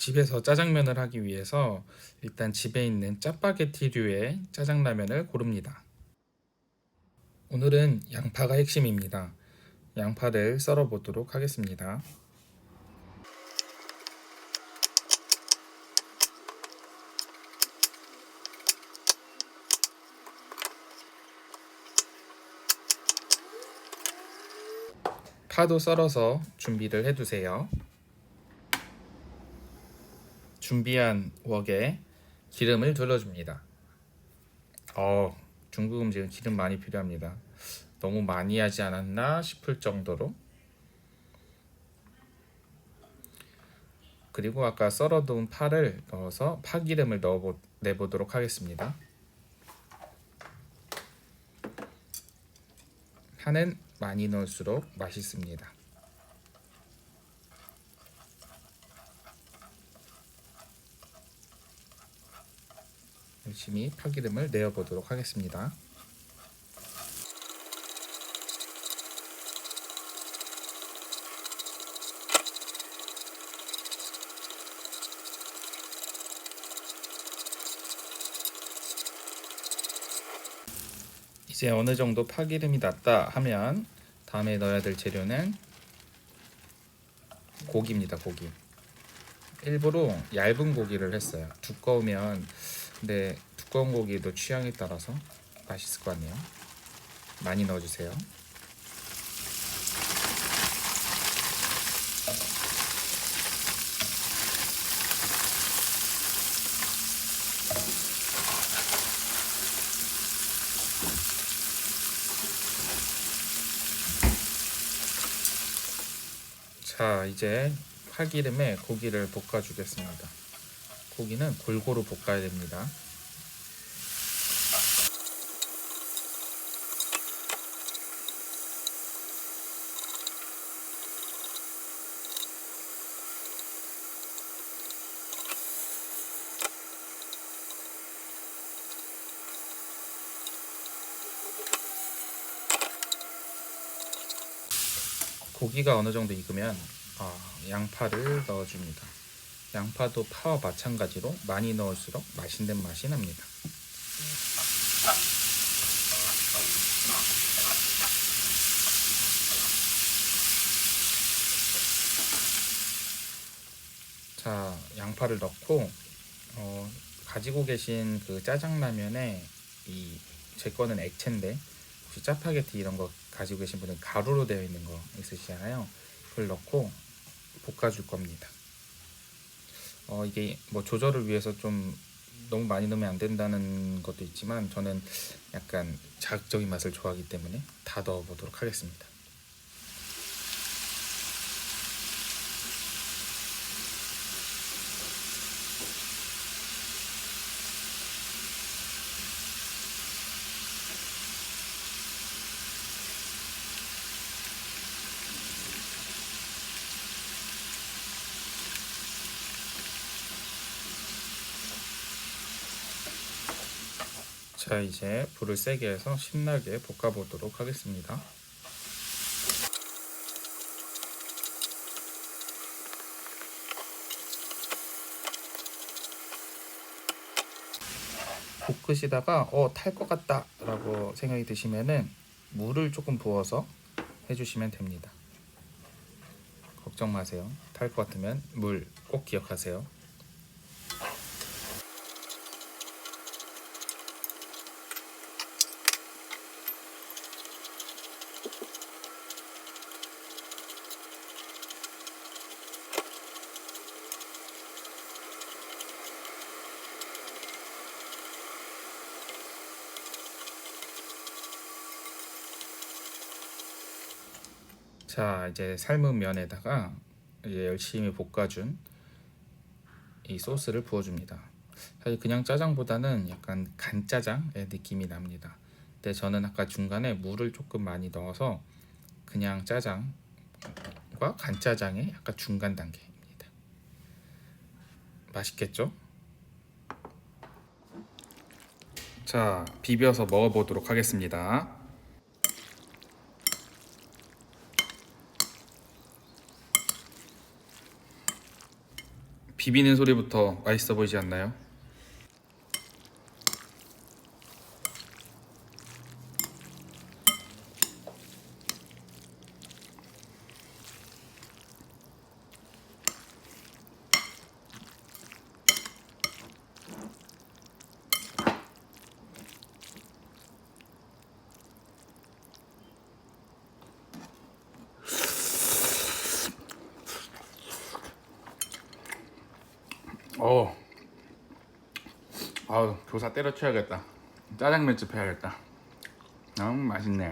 집에서 짜장면을 하기 위해서 일단 집에 있는 짜파게티류의 짜장라면을 고릅니다. 오늘은 양파가 핵심입니다. 양파를 썰어 보도록 하겠습니다. 파도 썰어서 준비를 해두세요. 준비한 웍에 기름을 둘러줍니다. 어, 중국 음식은 기름 많이 필요합니다. 너무 많이 하지 않았나 싶을 정도로. 그리고 아까 썰어둔 파를 넣어서 파기름을 넣어 내보도록 하겠습니다. 파는 많이 넣을수록 맛있습니다. 열심히 파기름을 내어 보도록 하겠습니다. 이제 어느 정도 파기름이 났다 하면 다음에 넣어야 될 재료는 고기입니다. 고기. 일부러 얇은 고기를 했어요. 두꺼우면 근데 두꺼운 고기도 취향에 따라서 맛있을 것 같네요. 많이 넣어주세요. 자, 이제 파기름에 고기를 볶아주겠습니다. 고기는 골고루 볶아야 됩니다. 고기가 어느 정도 익으면 아, 양파를 넣어줍니다. 양파도 파와 마찬가지로 많이 넣을수록 맛있는 맛이 납니다. 자, 양파를 넣고 어, 가지고 계신 그 짜장라면에 이 제 거는 액체인데 혹시 짜파게티 이런 거 가지고 계신 분은 가루로 되어 있는 거 있으시잖아요. 그걸 넣고 볶아줄 겁니다. 어, 이게 뭐 조절을 위해서 좀 너무 많이 넣으면 안 된다는 것도 있지만 저는 약간 자극적인 맛을 좋아하기 때문에 다 넣어보도록 하겠습니다. 자 이제 불을 세게 해서 신나게 볶아보도록 하겠습니다. 볶으시다가 어 탈 것 같다 라고 생각이 드시면은 물을 조금 부어서 해주시면 됩니다. 걱정 마세요. 탈 것 같으면 물 꼭 기억하세요. 자 이제 삶은 면에다가 이제 열심히 볶아준 이 소스를 부어줍니다. 사실 그냥 짜장보다는 약간 간짜장의 느낌이 납니다. 근데 저는 아까 중간에 물을 조금 많이 넣어서 그냥 짜장과 간짜장의 약간 중간 단계입니다. 맛있겠죠? 자 비벼서 먹어보도록 하겠습니다. 비비는 소리부터 맛있어 보이지 않나요? 어. 아우 교사 때려쳐야겠다. 짜장면집 해야겠다. 너무 맛있네.